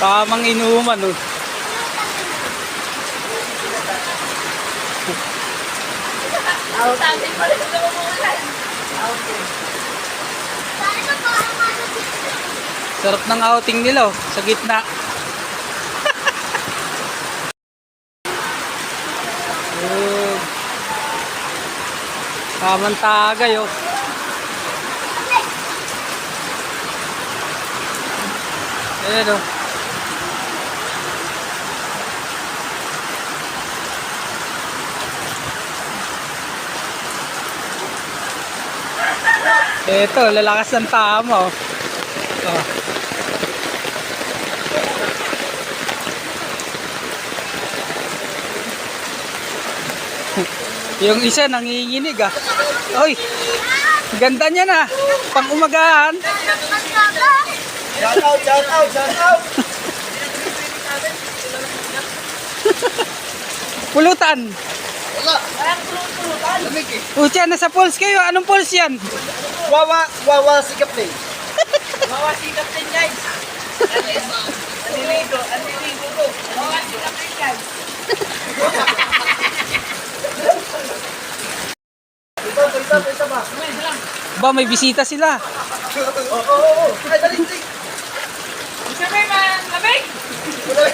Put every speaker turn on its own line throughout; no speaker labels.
Tamang inuman, oh.
Sabi rin ito umulan.
Sarap ng outing nila, oh. Sa gitna. Yun. Tamang tagay, oh. Ayan, oh. Ito, lalakas ng tama, oh. Oh. Yung isa nanginginig ah. Oy, ganda niya na. Pang umagahan.
Shout out, shout out, shout out.
Pulutan.
Wala. Lamig eh.
Pucha, nasa pulse kayo. Anong pulse yan?
Wawa, wawa sikap na eh.
Mawasikap din guys. Aniligo, aniligo ko. Mawasikap din guys.
Ito, ito, ito ba?
Ba, may bisita sila.
Oo, oo, oo. Ay, dali, dali.
Isa may man, lamig.
Dali.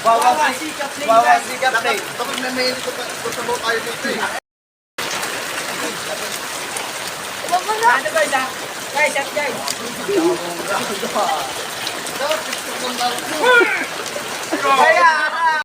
Wawa sikap na Wawa sikap na eh. Kapag nanayin ko pa, mo tayo dito eh.
Ano ba ito? Guys, at guys.
Kaya!